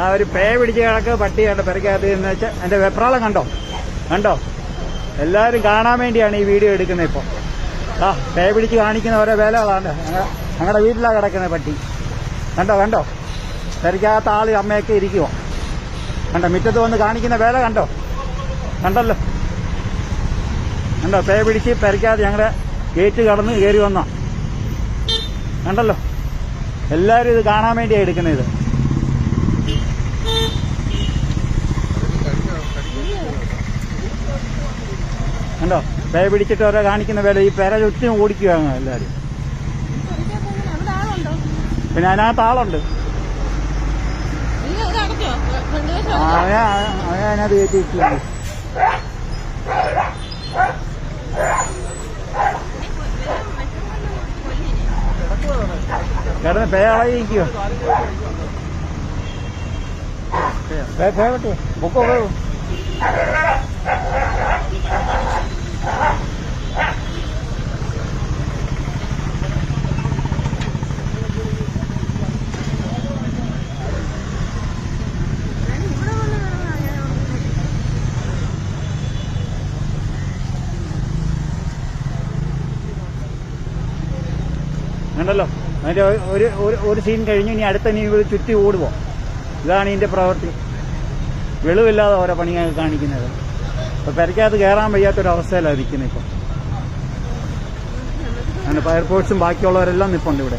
ആ ഒരു പേ പിടിച്ച് കിടക്ക് പട്ടി കണ്ട പെരക്കകത്ത് എന്ന് വെച്ചാൽ എന്റെ വെപ്രാളം കണ്ടോ? കണ്ടോ? എല്ലാവരും കാണാൻ വേണ്ടിയാണ് ഈ വീഡിയോ എടുക്കുന്നത് ഇപ്പോൾ ആ പേ പിടിച്ച് കാണിക്കുന്ന ഓരോ വേലകളാണ്. ഞങ്ങളുടെ വീട്ടിലാണ് കിടക്കുന്നത് പട്ടി. കണ്ടോ കണ്ടോ? പെരക്കകത്ത് ആൾ അമ്മയൊക്കെ ഇരിക്കുമോ കണ്ടോ? മുറ്റത്ത് വന്ന് കാണിക്കുന്ന വേല കണ്ടോ? കണ്ടല്ലോ? കണ്ടോ? പേ പിടിച്ച് പെരക്കകത്ത് ഞങ്ങളുടെ ഗേറ്റ് കടന്ന് കയറി വന്നോ? കണ്ടല്ലോ? എല്ലാവരും ഇത് കാണാൻ വേണ്ടിയാണ് എടുക്കുന്നത് ഇത്. കണ്ടോ പേ പിടിച്ചിട്ട് ഓരോ കാണിക്കുന്ന വേല ഈ പേര ചുറ്റും ഓടിക്കുകയാണ് എല്ലാവരും പിന്നെ അതിനകത്ത് ആളുണ്ട് അതിനകത്ത് കയറ്റി വെച്ചിട്ടുണ്ട് കിടന്ന് പേ അളയിരിക്കുവോ പേ പേ പറ്റേ ബുക്കോ പോ ഇവിടെ വന്ന് കിടന്നാ ഞാൻ അവിടെ ഉണ്ടല്ലോ അതിന്റെ ഒരു ഒരു സീൻ കഴിഞ്ഞു ഇനി അടുത്ത നീ ചുറ്റി ഓടുവോ? ഇതാണ് ഇതിന്റെ പ്രവൃത്തി. വെളിവില്ലാതെ ഓരോ പണിയൊക്കെ കാണിക്കുന്നത്. ഇപ്പൊ പെരക്കകത്ത് കയറാൻ വയ്യാത്തൊരവസ്ഥയിലാണ് ഇരിക്കുന്നത് ഇപ്പൊ. അങ്ങനെ ഫയർഫോഴ്സും ബാക്കിയുള്ളവരെല്ലാം നിപ്പുണ്ട് ഇവിടെ.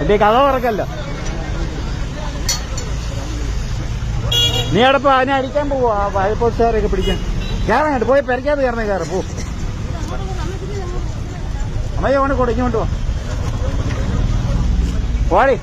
എന്റെ കഥ പറക്കല്ല. നീ അടപ്പോ അതിനെ അരിക്കാൻ പോവോ. ആ ഫയർഫോഴ്സുകാരെയൊക്കെ പിടിക്കാൻ. കയറാൻ പോയി പെരക്കകത്ത് കയറണേ കയറും പോ. അമ്മയോണ് കൊണ്ട് കൊടുക്കൊണ്ട് പോ. வாடி